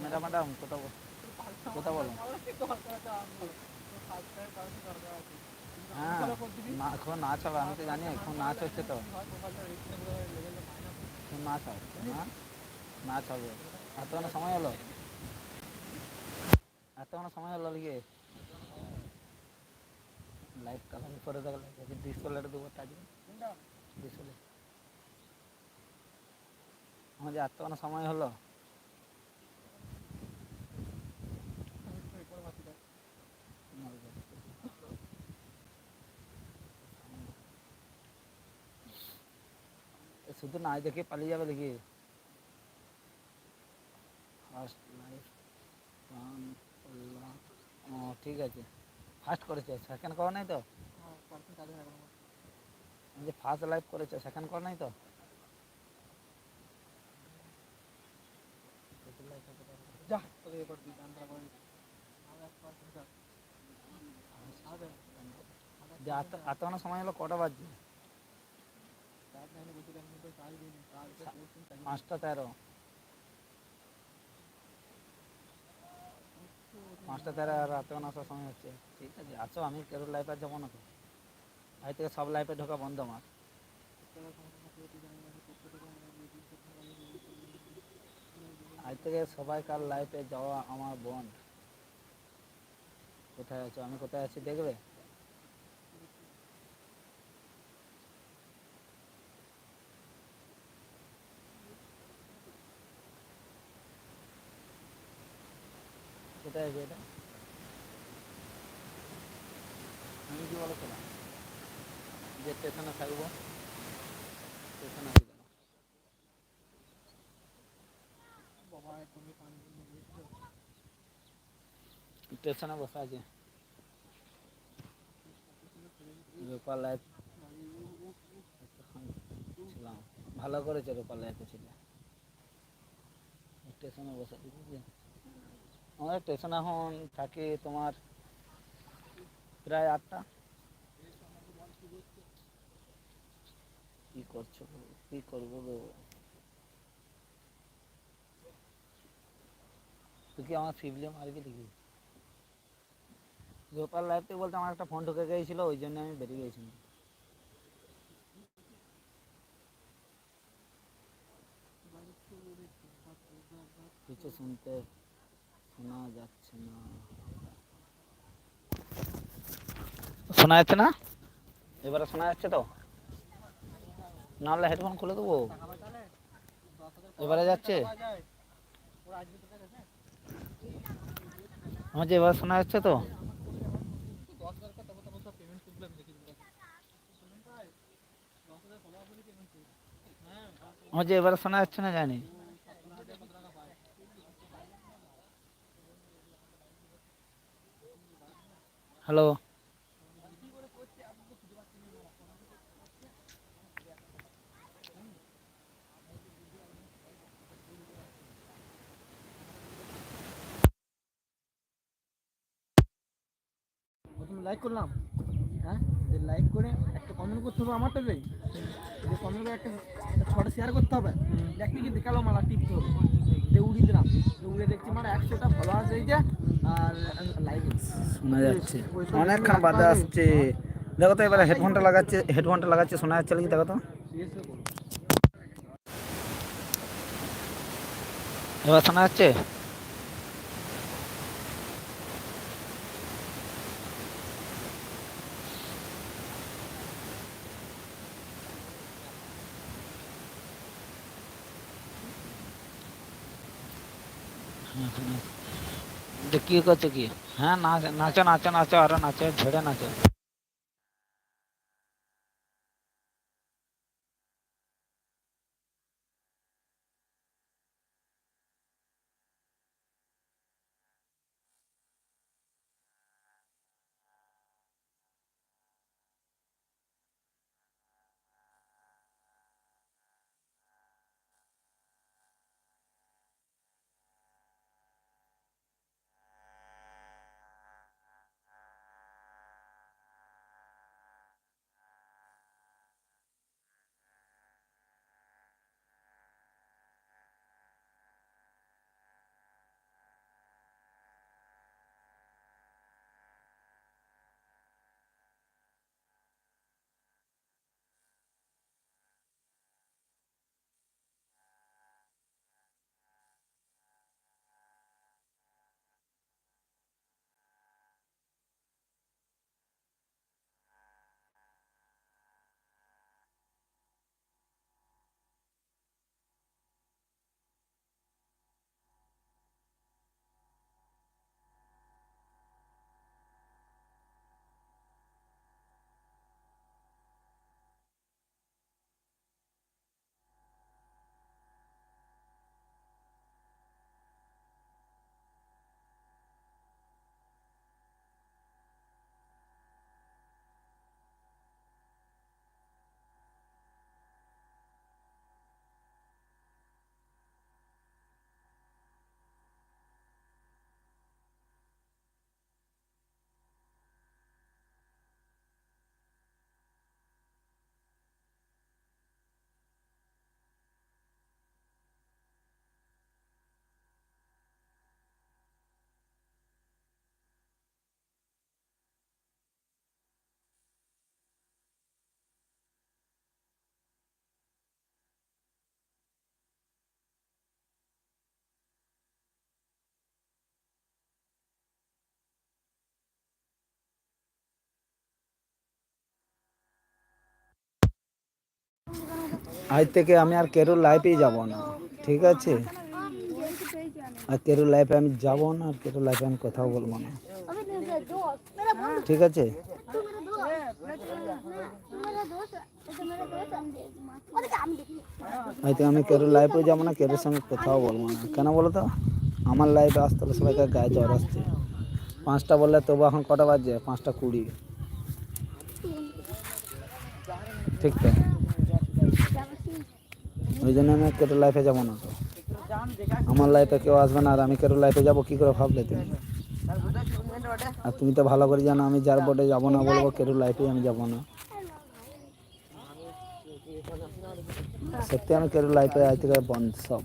Madam madam কোথাও কোথা বলো এখন নাচ হবে আমি তো জানি এখন নাচ হচ্ছে তো হবে সময় হলো এতক্ষণ সময় হলো লিখে লাইট কালার করে দেখো ডিসপ্লেটা দেবো তার জন্য। ডিসপ্লে আমার যে এতক্ষণ সময় হলো? শুধু নাচ দেখে পালিয়ে যাবে দেখি ঠিক আছে। ফার্স্ট করেছে সেকেন্ড করা নাই তো? যে ফার্স্ট লাইফ করেছে সেকেন্ড করা নাই তো? যা। তোকে এ করবি গান করে যে এত এতক্ষণ সময় হলো কটা বাজছে? পাঁচটা তেরো। পাঁচটা তারা আর এতক্ষণ আসার সময় হচ্ছে। ঠিক আছে, আছো, আমি কেরোর লাইফে যাব না তো। আজ থেকে সব লাইফে ঢোকা বন্ধ আমার। আজ থেকে সবাইকার লাইফে যাওয়া আমার বোন কোথায় আছো? আমি কোথায় আছি, দেখবে? কোথায় আছে এটা। আমি কি বলো শোনা যে স্টেশনে থাকব স্টেশনে আছি দাঁড়াও। স্টেশনে বসে আছে। রূপার লাইফ ছিলাম। ভালো করেছে রূপার লাইফে ছিল। স্টেশনে বসে আছে বুঝলি? আমাদের স্টেশনে এখন থাকে তোমার প্রায় আটটা। কি করছ কি করব তুই কি আমার ফিবলে মারবি দেখি গোপাল লাইফতে বলতে আমার একটা ফোন ঢুকে গিয়েছিল, ওই জন্য আমি বেরিয়ে গেছিলাম কিছু শুনতে শোনা যাচ্ছে না। শোনা যাচ্ছে না? এবারে শোনা যাচ্ছে তো? নাহলে হেডফোন খুলে দেবো। এবারে যাচ্ছে? আমার যে এবার শোনা যাচ্ছে তো? আমার যে এবারে শোনা যাচ্ছে না জানি। হ্যালো। লাইক করলাম হ্যাঁ? যে লাইক করে একটা কমেন্ট করতে হবে আমারটাতেই যে কমেন্ট করে একটা একটা ছটা শেয়ার করতে হবে। দেখতে কি দেখাল মালা টিপতে হবে। দেখছি মানে একশোটা ফলোয়ার্স হয়েছে আর লাইক শোনা যাচ্ছে। অনেকক্ষণ বাধা আসছে। দেখো তো এবারে হেডফোনটা লাগাচ্ছে হেডফোনটা লাগাচ্ছে শোনা যাচ্ছে নাকি দেখো তো। এবার শোনা যাচ্ছে? হ্যাঁ, শোনা কি করছ কি? হ্যাঁ নাচ নাচো নাচো নাচো আরও নাচো ঝেড়ে নাচো। আজ থেকে আমি আর কেরুর লাইফেই যাব না, ঠিক আছে? আর কেরুর লাইফে আমি যাব না, আর কেরুর লাইফে আমি কথাও বলব না। ঠিক আছে? হয়তো আমি কেরুর লাইফেও যাব না, কেরুর সঙ্গে কোথাও বলব না। কেন বলো তো? আমার লাইফে আসতে হলে সবাইকার গায়ে জ্বর আসছে। পাঁচটা বললে তবু এখন কটা বাজছে পাঁচটা কুড়ি। ঠিক তো ওই জন্য আমি কেরুর লাইফে যাব না তো। আমার লাইফে কেউ আসবে না, আর আমি কেরুর লাইফে যাব, কী করে ভাবলে তুমি? আর তুমি তো ভালো করে জানো, আমি যার বোর্ডে যাব না বলব কেরুর লাইফে আমি যাব না। সত্যি আমি কেরুর লাইফে আজ থেকে বন্ধ সব।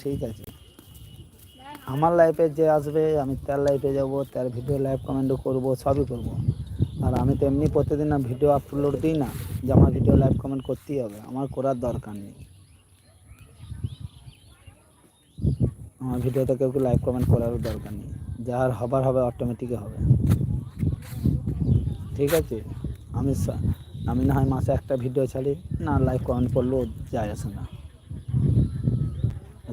ঠিক আছে। আমার লাইফে যে আসবে, আমি তার লাইফে যাব, তার ভিডিও লাইভ কমেন্টও করব, সবই করব। আর আমি তো এমনি প্রতিদিন ভিডিও আপলোড দিই না, যে আমার ভিডিও লাইভ কমেন্ট করতেই হবে, আমার করার দরকার নেই। আমার ভিডিওতে কেউ লাইভ কমেন্ট করারও দরকার নেই। যার হবার হবে অটোমেটিক হবে। ঠিক আছে? আমি আমি না হয় মাসে একটা ভিডিও ছাড়ি, না লাইভ কমেন্ট করলেও যায় আসে না।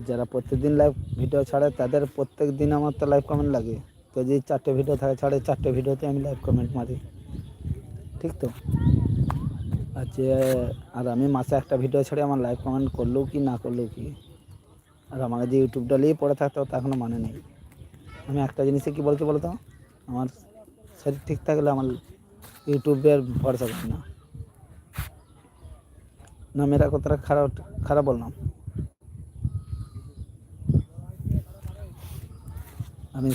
যারা প্রত্যেকদিন লাইভ ভিডিও ছাড়ে, তাদের প্রত্যেক দিন আমার তো লাইভ কমেন্ট লাগে। তো যে চারটে ভিডিও থাকে, ছাড়ে, চারটে ভিডিওতে আমি লাইভ কমেন্ট মারি। ঠিক তো? আর যে, আর আমি মাসে একটা ভিডিও ছাড়ি, আমার লাইভ কমেন্ট করলেও কি, না করলেও কি? আর আমাকে যে ইউটিউবটা নিয়ে পড়ে থাকতে হবে তা এখনও মানে নেই। আমি একটা জিনিসে কি বলছি বলতো? আমার শরীর ঠিক থাকলে আমার ইউটিউবের ভরসা করি না। না মেরা কতটা খারাপ খারাপ বললাম। আমি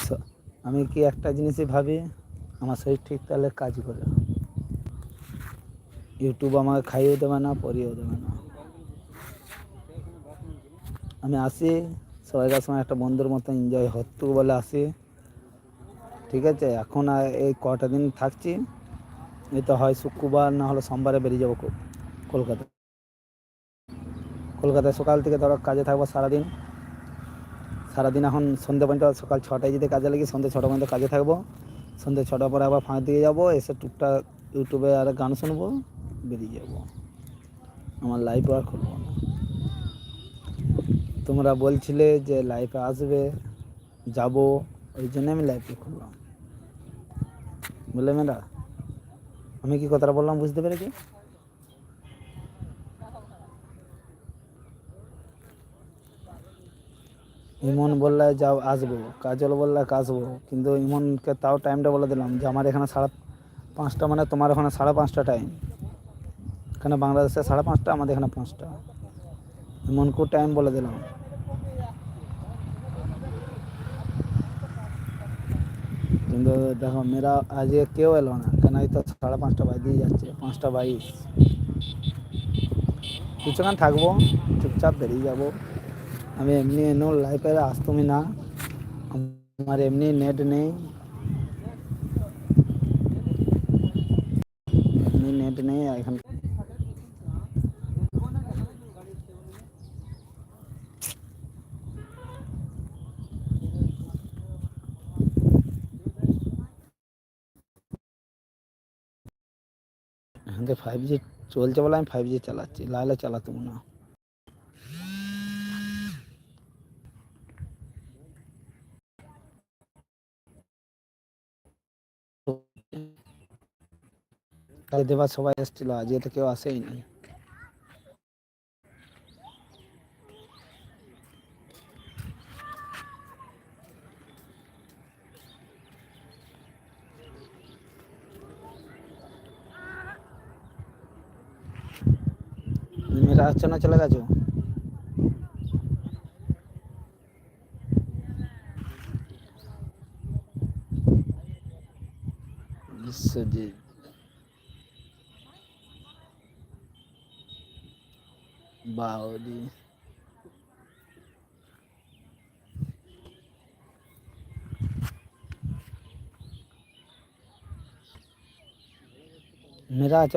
আমি কি একটা জিনিসই ভাবি, আমার শরীর ঠিক তাহলে কাজ করে। ইউটিউব আমাকে খাইয়েও দেবে না পরিয়েও দেবে না। আমি আসি সবাইকার সময় একটা বন্ধুর মতো এনজয় হতো বলে আসি। ঠিক আছে? এখন এই কটা দিন থাকছি। এই তো হয় শুক্রবার, না হলে সোমবারে বেরিয়ে যাব কলকাতা কলকাতায়। সকাল থেকে ধরো কাজে থাকব সারাদিন। সারাদিন এখন সন্ধ্যে পর্যন্ত সকাল ছটায় যদি কাজে লাগি, সন্ধ্যে ছটা পর্যন্ত কাজে থাকব। সন্ধ্যে ছটার পরে আবার ফাঁক দিয়ে যাব, এসে টুকটাক ইউটিউবে আর গান শুনব, বেরিয়ে যাব। আমার লাইফ আর খুলবো না। তোমরা বলছিলে যে লাইফে আসবে, যাব ওই জন্য আমি লাইফে খুললাম। বুঝলে মেয়েরা আমি কি কথাটা বললাম বুঝতে পেরেছি? ইমন বললে, যাও, আসব। কাজল বললে, আসব। কিন্তু ইমনকে তাও টাইমটা বলে দিলাম যে, আমার এখানে সাড়ে পাঁচটা মানে তোমার ওখানে সাড়ে পাঁচটা টাইম এখানে বাংলাদেশে সাড়ে পাঁচটা, আমাদের এখানে পাঁচটা। ইমনকেও টাইম বলে দিলাম। কিন্তু দেখো, মেয়েরা আজকে কেউ এলো না। কেন এই তো সাড়ে পাঁচটা বাজিয়ে যাচ্ছে। পাঁচটা বাইশ। কিছুক্ষণ থাকব, চুপচাপ বেরিয়ে যাব। আমি এমনি এনো লাইফে আসতুমি না। আমার এমনি নেট নেই এমনি নেট নেই এখন এখন তো ফাইভ জি চলছে বলে আমি ফাইভ জি চালাচ্ছি, লাইলে চালাতাম না। কাল দেবার সবাই এসেছিল আজকে তো কেউ আসেই নি মেয়েরা আসছে না চলে গেছো বিশ্বজিৎ বাউরি মেয়েরা আছে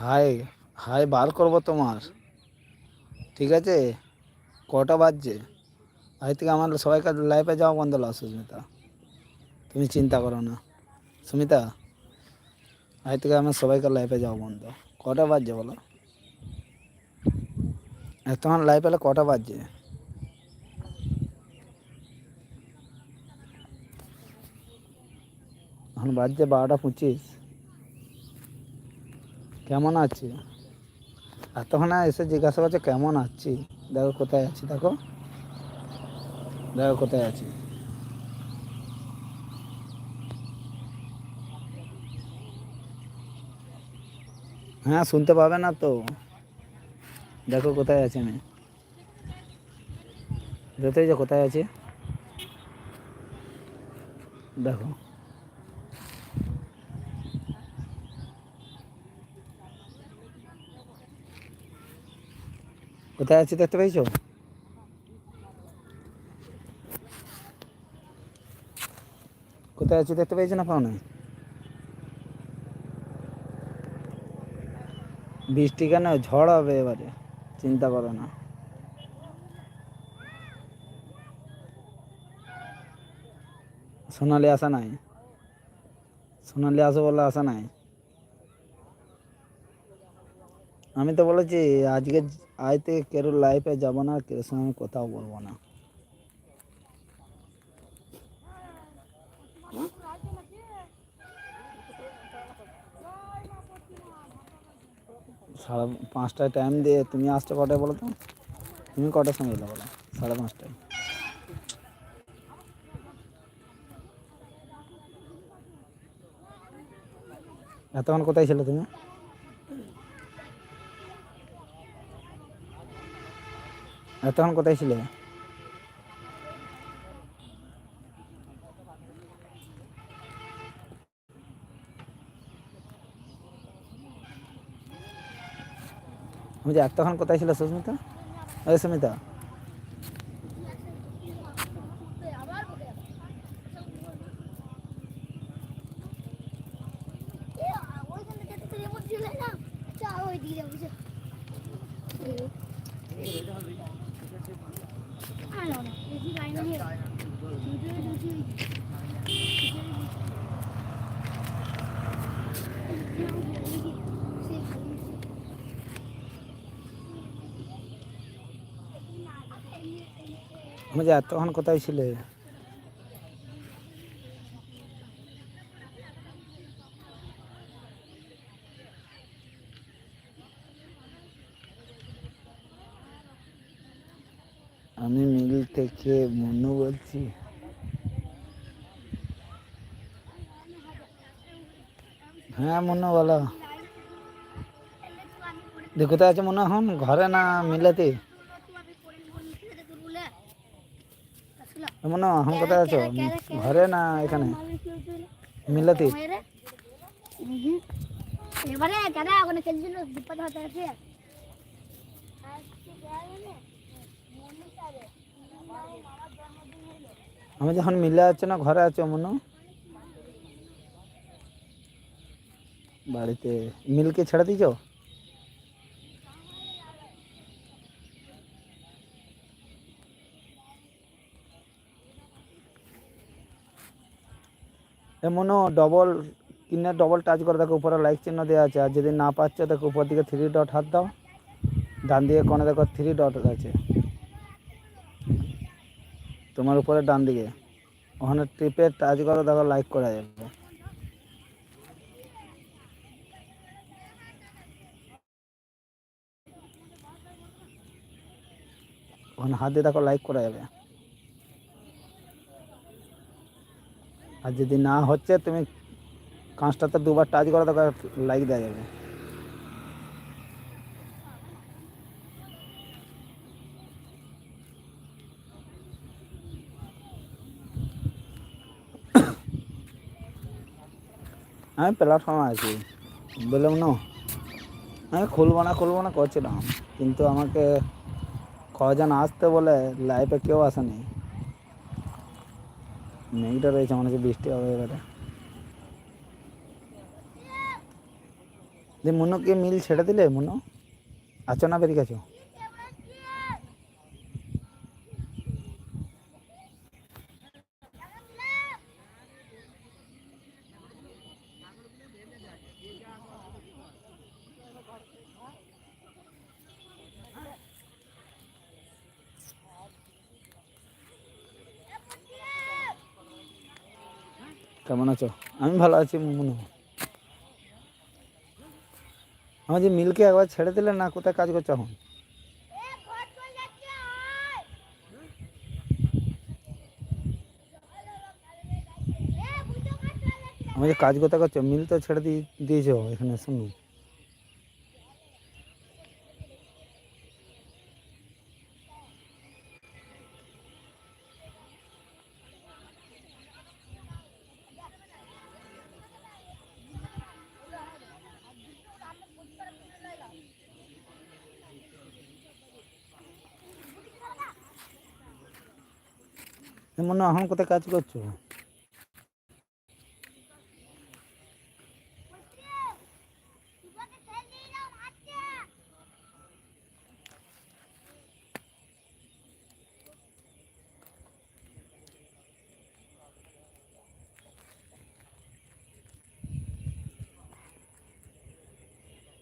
হাই হাই বার করব তোমার। ঠিক আছে? কটা বাজছে? আজ থেকে আমার সবাইকার লাইফে যাওয়া বন্ধ হলো সুস্মিতা। তুমি চিন্তা করো না। সুমিতা আজ থেকে আমার সবাইকার লাইফে যাওয়া বন্ধ। কটা বাজছে বলো? তোমার লাইফ এলে কটা বাজছে? এখন বাজছে বারোটা পঁচিশ। কেমন আছে? এতক্ষণে এসে জিজ্ঞাসা করছে, কেমন আছি? দেখো কোথায় আছি, দেখো। দেখো কোথায় আছি। হ্যাঁ শুনতে পাবে না তো। দেখো কোথায় আছে আমি। দেখতেই যে কোথায় আছে। দেখো। কোথায় আছি দেখতে পেয়েছ কোথায় আছি দেখতে পেয়েছ না পাও না বৃষ্টি কেন? ঝড় হবে এবারে, চিন্তা করো না। সোনালি আসা নাই? সোনালি আসো বলে আসা নাই? আমি তো বলেছি, আজকে আজ থেকে কেরো লাইফে যাব না আর কেরোর সঙ্গে আমি কোথাও বলব না। সাড়ে পাঁচটায় টাইম দিয়ে তুমি আসতে কটায় বলো তো? তুমি কটার সময় এলে বলো? সাড়ে পাঁচটায়। এতক্ষণ কোথায় ছিল তুমি? এতক্ষণ কোথায় ছিলে? আমি এতক্ষণ কোথায় ছিল সুস্মিতা? ওই সুমিতা যে এতক্ষণ কোথায় ছিলে? আমি মিল থেকে মনু বলছি। হ্যাঁ মনু বলো। দিয়ে কোথায় আছে মনে এখন ঘরে না মিলেতে? মনে এখন কোথায় আছো? ঘরে না এখানে? মিলাতে? এবারে কেন ওখানে খেলছিল বিপদ হতে আছে। আমি যখন মিলে আছো না ঘরে আছো মনে বাড়িতে মিলকে ছেড়ে দিছ এমনও ডবল কিনে ডবল টাচ করে দেখো, উপরে লাইক চিহ্ন দেওয়া আছে, আর যদি না পাচ্ছ, দেখো উপর দিকে থ্রি ডট হাত দাও। ডান দিকে কোণে দেখো থ্রি ডট আছে। তোমার উপরে ডান দিকে। ওখানে টিপে টাচ করো দেখো লাইক করা যাবে। ওখানে হাত দিয়ে দেখো লাইক করা যাবে। আর যদি না হচ্ছে, তুমি কাঁচটাতে দুবার টাচ করো, দেখো লাইক দেওয়া যাবে। আমি প্ল্যাটফর্মে আছি। বললাম, না। আমি খুলবো না খুলবো না করছিলাম কিন্তু আমাকে কজন আসতে বলে লাইফে কেউ আসেনি? মেঘটা রয়েছে, মনে হচ্ছে বৃষ্টি হবে এবারে। যে মুনুকে মিল ছেড়ে দিলে মুনো আছো না বেরিয়ে গেছো কেমন আছো আমি ভালো আছি মুনু। আমার যে মিলকে একবার ছেড়ে দিলে না, কোথায় কাজ করছ এখন? আমি যে কাজ কোথায় করছ? মিল তো ছেড়ে দিয়ে দিয়েছ এখানে শুনুন মনে হয় এখন কোথায় কাজ করছ?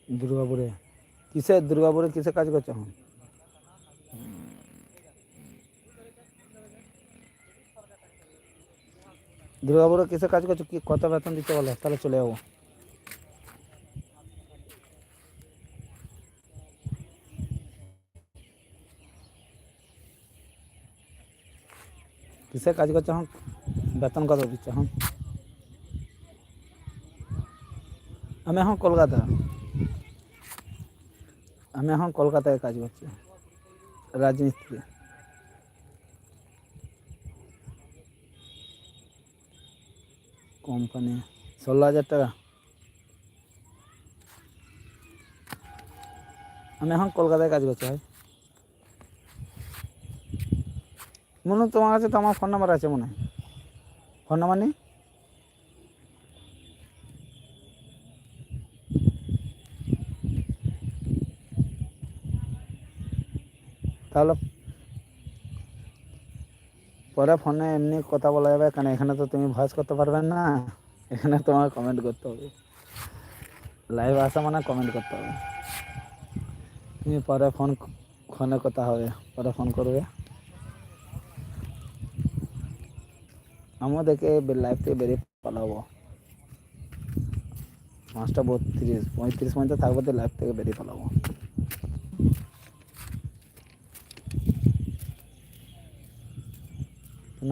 দুর্গাপুরে। কিসে দুর্গাপুরে কিসে কাজ করছ এখন? দুর্গাপুরে কিসে কাজ করছ? কি কত বেতন দিতে বলো? তাহলে চলে যাব। কিসে কাজ করছ এখন? বেতন কত দিচ্ছে এখন? আমি এখন কলকাতা। আমি এখন কলকাতায় কাজ করছি। কোম্পানি ষোলো হাজার টাকা? আমি এখন কলকাতায় কাজ করছি ভাই। মনে, তোমার কাছে তো আমার ফোন নাম্বার আছে মনে হয়। ফোন নাম্বার নেই? তাহলে পরে ফোনে এমনি কথা বলা যাবে, কারণ এখানে তো তুমি ভয়েস করতে পারবে না। এখানে তোমার কমেন্ট করতে হবে। লাইভ আসা মানে কমেন্ট করতে হবে। তুমি পরে ফোন ফোনে কথা হবে, পরে ফোন করবে। আমিও দেখে লাইভ থেকে বেরিয়ে পালাবো। পাঁচটা বত্রিশ, পঁয়ত্রিশ মিনিট থাকব তো লাইভ থেকে বেরিয়ে পালাবো।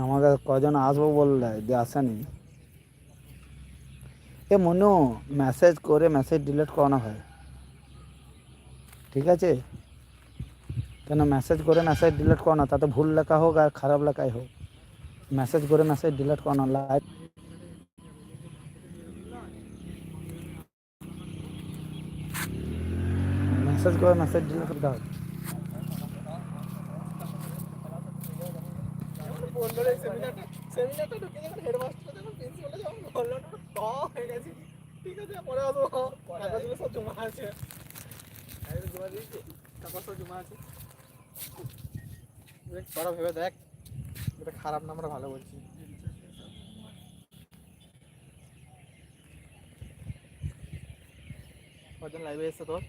আমাকে কজন আসব বললে দিয়ে আসেনি। এ মনু মেসেজ করে মেসেজ ডিলিট করানো হয়। ঠিক আছে? কেন মেসেজ করে মেসেজ ডিলিট করানো, তাতে ভুল লেখা হোক আর খারাপ লেখাই হোক। মেসেজ করে মেসেজ ডিলিট করানো লাইভ মেসেজ করে মেসেজ ডিলিট করতে হবে বলল এই সেমিনারটা সেমিনারটা ঢুকে যখন হেডমাস্টার যখন প্রিন্সিপালটা যখন বলল না ট হয়ে গেছি ঠিক আছে পরে আসব কাগজগুলো সব জমা আছে কাগজ জমা দিয়েছি তারপর সব জমা আছে দেখ তোরা ভেবে দেখ এটা খারাপ না আমরা ভালো বলছি। কজন লাইভে এসছে তোর?